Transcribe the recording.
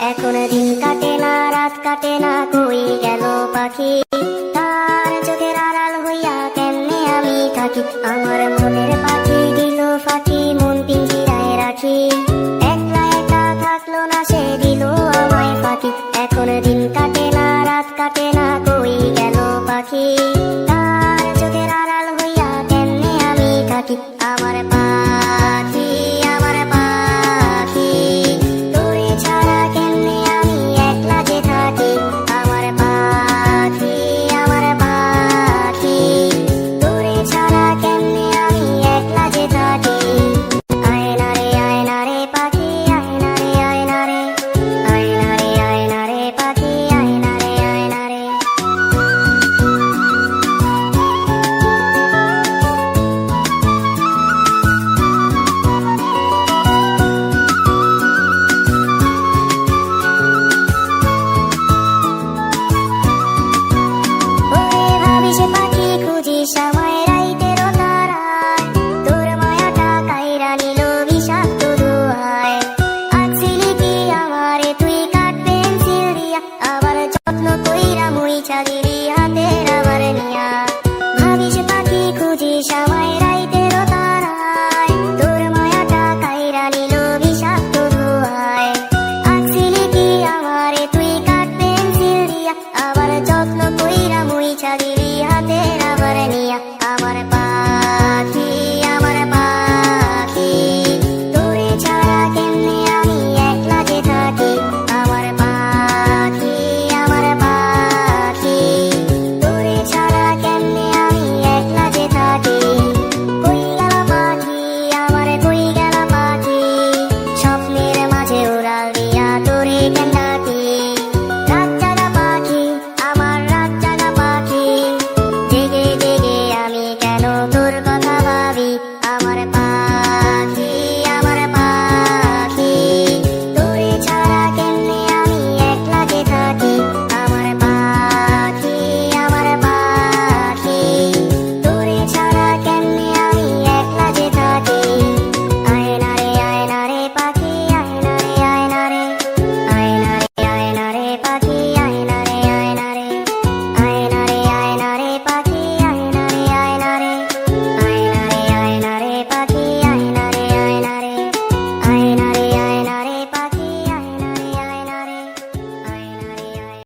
এখন দিন কাটে না, রাত কাটে না, কই গেল পাখি? তার চোখের আড়াল হইয়া কেমনে আমি থাকি? আমার মনের পাখি দিল ফাঁকি, মন পিঞ্জিরায় রাখি। না সে দিল আমায় ফাঁকি। কাটে না, রাত কাটে না গেল পাখি? তার হইয়া আমি আমার পাখি আমি চাঁদিরি হাতের আবার নিয়া